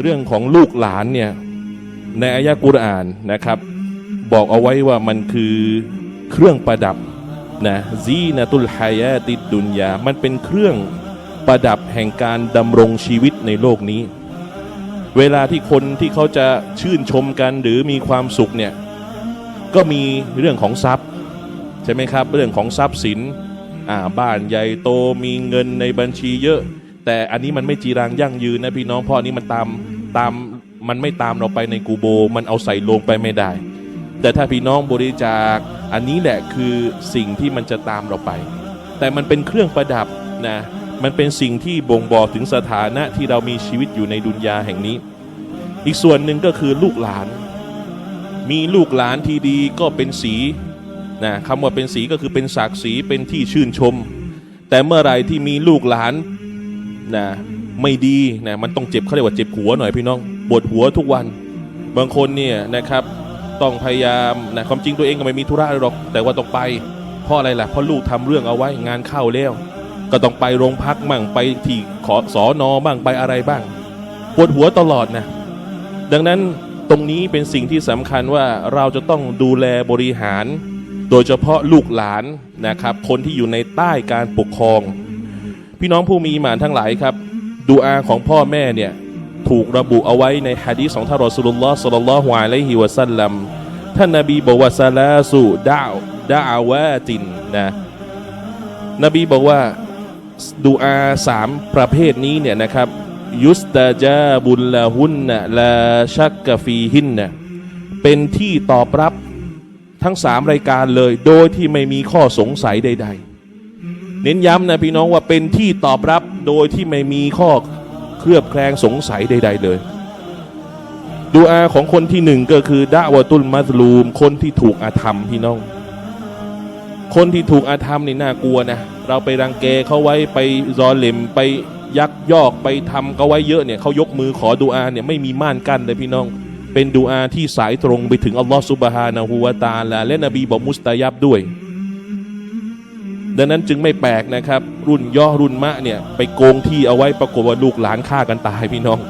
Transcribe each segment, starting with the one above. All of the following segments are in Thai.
เรื่องของลูกหลานเนี่ยในอายะกุรอานนะครับ บอกเอาไว้ว่ามันคือเครื่องประดับนะซีนตุลฮายาติดดุนยา มันเป็นเครื่องประดับแห่งการดำรงชีวิตในโลกนี้ เวลาที่คนที่เขาจะชื่นชมกันหรือมีความสุขเนี่ยก็มีเรื่องของทรัพย์ใช่ไหมครับ เรื่องของทรัพย์สินอ่าบ้านใหญ่โตมีเงินในบัญชีเยอะ แต่อันนี้มันไม่จีรังยั่งยืนนะพี่น้องเพราะอันนี้มันตามตามมันไม่ตามเราไปในกูโบ มันเอาใส่ลงไปไม่ได้ แต่ถ้าพี่น้องบริจาคอันนี้แหละคือสิ่งที่มันจะตามเราไป แต่มันเป็นเครื่องประดับนะมันเป็นสิ่งที่บ่งบอกถึงสถานะที่เรามีชีวิตอยู่ในดุนยาแห่งนี้ อีกส่วนหนึ่งก็คือลูกหลาน มีลูกหลานที่ดีก็เป็นสีนะคำว่าเป็นสีก็คือเป็นศักดิ์ศรีเป็นที่ชื่นชม แต่เมื่อไรที่มีลูกหลาน นะไม่ดีนะมันต้องเจ็บเขาเรียกว่าเจ็บหัวหน่อยพี่น้องปวดหัวทุกวัน บางคนเนี่ยนะครับต้องพยายามนะความจริงตัวเองก็ไม่มีธุระหรอก แต่ว่าต้องไปเพราะอะไรล่ะเพราะลูกทำเรื่องเอาไว้งานเข้าแล้ว ก็ต้องไปโรงพักมั่งไปที่ขอสอนอบ้างไปอะไรบ้างปวดหัวตลอดนะดังนั้นตรงนี้เป็นสิ่งที่สำคัญว่าเราจะต้องดูแลบริหาร โดยเฉพาะลูกหลานนะครับ คนที่อยู่ในใต้การปกครอง พี่น้องผู้มีอิหมานทั้งหลายครับดูอาของพ่อแม่เนี่ยถูกระบุเอาไว้ในฮะดีษของท่านรอสุลลอฮ์สัลลัลลอฮุอะลัยฮิวะสัลลัมท่านนบีบอกว่าซาลาสุดาวดาวาตินนะนบีบอกว่าดูอาสามประเภทนี้เนี่ยนะครับยุสตาจาบุลลาหุนนะลาชักกะฟีหินนะเป็นที่ตอบรับทั้งสามรายการเลยโดยที่ไม่มีข้อสงสัยใด ๆ เน้นย้ำนะพี่น้องว่าเป็นที่ตอบรับโดยที่ไม่มีข้อเคลือบแคลงสงสัยใด ๆ เลยดูอาของคนที่หนึ่งก็คือดะวะตุลมัสลูม คนที่ถูกอาธรรมพี่น้อง คนที่ถูกอาธรรมนี่น่ากลัวนะ เราไปรังแกเขาไว้ไปรอเหลมไปยักยอกไปทำเขาไว้เยอะเนี่ยเขายกมือขอดูอาเนี่ยไม่มีม่านกั้นเลยพี่น้อง เป็นดูอาที่สายตรงไปถึงอัลลอฮฺซุบฮานะฮูวาตาลาและนบีบอกมุสตายับด้วย ดังนั้นจึงไม่แปลกนะครับ รุ่นย่อรุ่นมะเนี่ยไปโกงที่เอาไว้ปรากฏว่าลูกหลานฆ่ากันตายพี่น้อง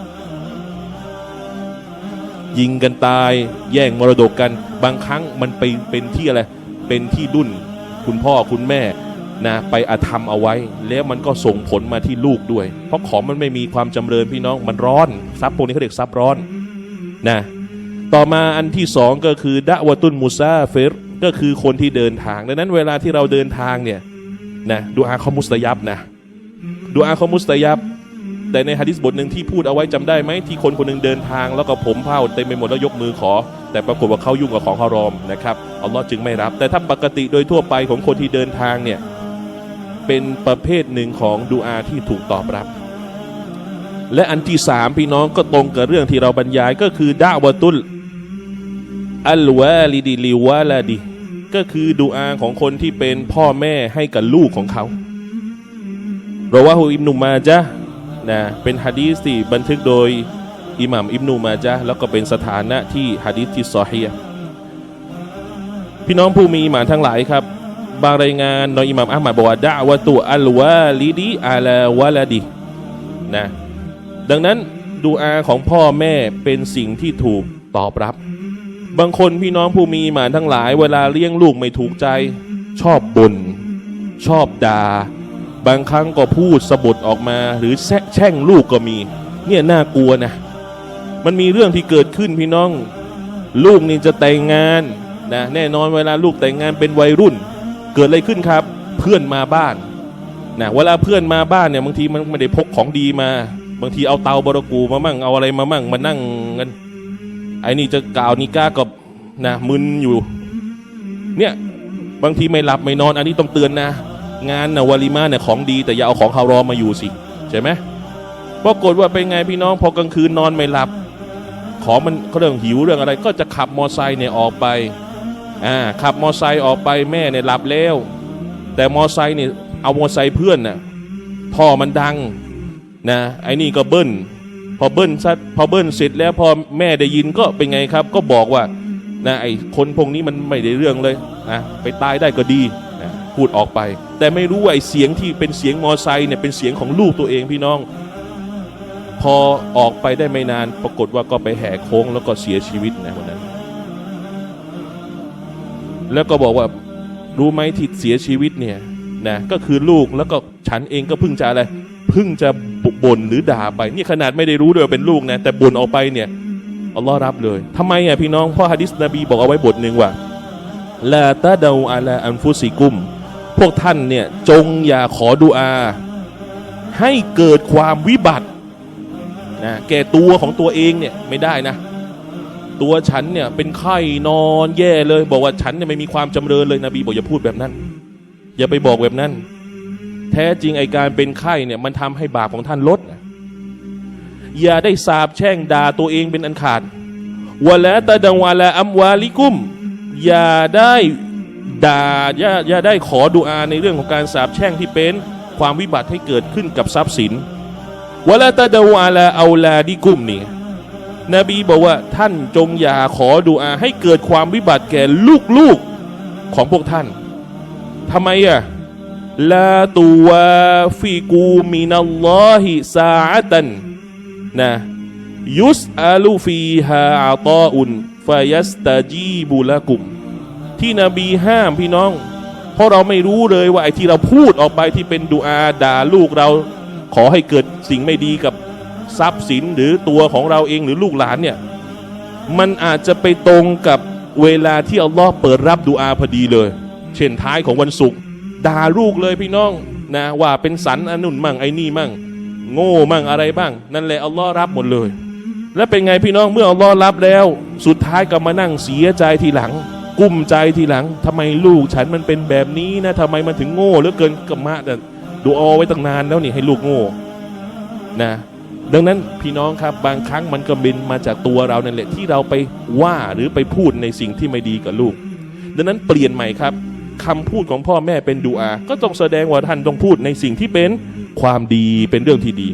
ยิงกันตาย แย่งมรดกกัน บางครั้งมันไปเป็นที่อะไร เป็นที่รุ่น คุณพ่อคุณแม่นะไปอาธรรมเอาไว้ แล้วมันก็ส่งผลมาที่ลูกด้วย เพราะของมันไม่มีความจำเริญพี่น้องมันร้อนทรัพย์พวกนี้เขาเรียกทรัพย์ร้อนนะต่อมาอันที่สองก็คือดะวะตุนมุซาเฟรก็คือคนที่เดินทาง ดังนั้นเวลาที่เราเดินทางเนี่ย นะดูอาเขามุสตายับนะดูอาเขามุสตายับ แต่ในฮะดิษบทหนึ่งที่พูดเอาไว้จำได้ไหมที่คนคนหนึ่งเดินทาง แล้วก็ผมเผ้าเต็มไปหมดแล้วยกมือขอ แต่ปรากฏว่าเขายุ่งกับของฮารอมนะครับอัลลอฮ์จึงไม่รับ แต่ถ้าปกติโดยทั่วไปของคนที่เดินทางเนี่ยเป็นประเภทหนึ่งของดูอาที่ถูกตอบรับ และอันที่สามพี่น้องก็ตรงกับเรื่องที่เราบรรยายก็คือดะวตุลอัลวาลิดิลิวาลาดิ ก็คือดูอาของคนที่เป็นพ่อแม่ให้กับลูกของเขาเราว่าฮูอิบนุมาจะนะเป็นฮะดีษที่บันทึกโดยอิหม่ามอิบนุมาจะแล้วก็เป็นสถานะที่ฮะดีษที่ซอฮีพี่น้องผู้มีอิหมานทั้งหลายครับ บางรายงานนอยอิหม่ามอัลมัดบอกว่าดะวะตุอัลวาลิดีอาลาวะลาดินะดังนั้นดูอาของพ่อแม่เป็นสิ่งที่ถูกตอบรับ บางคนพี่น้องผู้มีหมานทั้งหลาย เวลาเลี้ยงลูกไม่ถูกใจ ชอบบ่นชอบด่าบางครั้งก็พูดสะบดออกมา หรือแช่งลูกก็มี เนี่ยน่ากลัวนะ มันมีเรื่องที่เกิดขึ้นพี่น้อง ลูกนี่จะแต่งงานนะแน่นอนเวลาลูกแต่งงานเป็นวัยรุ่น เกิดอะไรขึ้นครับ เพื่อนมาบ้านนะเวลาเพื่อนมาบ้านเนี่ยบางทีมันไม่ได้พกของดีมา บางทีเอาเตาบารกูมามั่งเอาอะไรมามั่งมานั่งกัน ไอ้นี่จะกล่าวนิก้ากับนะมึนอยู่ เนี่ยบางทีไม่หลับไม่นอน อันนี้ต้องเตือนนะ งานนะวาลิมาเนี่ยของดีแต่อย่าเอาของฮารอมมาอยู่สิใช่ไหมปรากฏว่าเป็นไงพี่น้องพอกลางคืนนอนไม่หลับ ของมันเขาเรื่องหิวเรื่องอะไร ก็จะขับมอไซค์เนี่ยออกไปอ่าขับมอไซค์ออกไปแม่เนี่ยหลับแล้ว แต่มอไซค์เนี่ยเอามอไซค์เพื่อนน่ะพ่อมันดังนะไอ้นี่ก็เบิ้ล พอเบิ้ลซัดพอเบิ้ลเสร็จแล้วพอแม่ได้ยินก็เป็นไงครับ ก็บอกว่านะไอ้คนพวกนี้มันไม่ได้เรื่องเลยนะไปตายได้ก็ดีนะพูดออกไป แต่ไม่รู้ว่าไอ้เสียงที่เป็นเสียงมอไซค์เนี่ยเป็นเสียงของลูกตัวเองพี่น้อง พอออกไปได้ไม่นานปรากฏว่าก็ไปแหกโค้งแล้วก็เสียชีวิตนะวันนั้น แล้วก็บอกว่ารู้ไหมที่เสียชีวิตเนี่ยนะก็คือลูกแล้วก็ฉันเองก็เพิ่งจะอะไรเพิ่งจะ บ่นหรือด่าไปนี่ขนาดไม่ได้รู้ด้วยวเป็นลูกนะแต่บ่นออกไปเนี่ยอัลลอฮ์รับเลยทำไมอะพี่น้องเพ่อฮะดิษนบีบอกเอาไว้บทหนึ่งว่าลาตาดาอาลาอันฟุซิกุม พวกท่านเนี่ยจงอย่าขอดุอา ให้เกิดความวิบัตินะแก่ตัวของตัวเองเนี่ยไม่ได้นะ ตัวฉันเนี่ยเป็นไข้นอนแย่เลย บอกว่าฉันเนี่ยไม่มีความจำเริญเลยนบีบอกอย่าพูดแบบนั้น อย่าไปบอกแบบนั้น แท้จริงไอการเป็นไข้เนี่ยมันทำให้บาปของท่านลด อย่าได้สาบแช่งด่าตัวเองเป็นอันขาดวะละตะดังวะละอัมวาลิกุม อย่าได้ด่าอย่าอย่าได้ขอดุอาในเรื่องของการสาบแช่งที่เป็นความวิบัติให้เกิดขึ้นกับทรัพย์สินวะละตะดังวะละเอาลาดิกุมนี่นบีบอกว่าท่านจงอย่าขอดุอาให้เกิดความวิบัติแก่ลูกๆของพวกท่านทำไมอะ ลาตูวาฟิกูมินัลลอฮิซาอะตันนะยุสอาลูฟีฮาอาตออุนฟายัสตาจีบุละกุม ที่นบีห้ามพี่น้อง เพราะเราไม่รู้เลยว่าไอ้ที่เราพูดออกไปที่เป็นดุอาด่าลูกเรา ขอให้เกิดสิ่งไม่ดีกับทรัพย์สินหรือตัวของเราเองหรือลูกหลานเนี่ย มันอาจจะไปตรงกับเวลาที่อัลลอฮ์เปิดรับดูอาพอดีเลย เช่นท้ายของวันศุกร์ ด่าลูกเลยพี่น้องนะว่าเป็นสันอันนุ่นมั่งไอ้นี่มั่ง โง่มั่งอะไรบ้าง นั่นแหละอัลลอฮ์รับหมดเลย แล้วเป็นไงพี่น้องเมื่ออัลลอฮ์รับแล้ว สุดท้ายก็มานั่งเสียใจทีหลัง กุ้มใจทีหลังทำไมลูกฉันมันเป็นแบบนี้นะทำไมมันถึงโง่เหลือเกินกับมาแต่ดูเอไว้ตั้งนานแล้วนี่ให้ลูกโง่นะดังนั้นพี่น้องครับบางครั้งมันก็บินมาจากตัวเรานั่นแหละที่เราไปว่าหรือไปพูดในสิ่งที่ไม่ดีกับลูก ดังนั้นเปลี่ยนใหม่ครับ คำพูดของพ่อแม่เป็นดูอา ก็ต้องแสดงว่าท่านต้องพูดในสิ่งที่เป็นความดีเป็นเรื่องที่ดี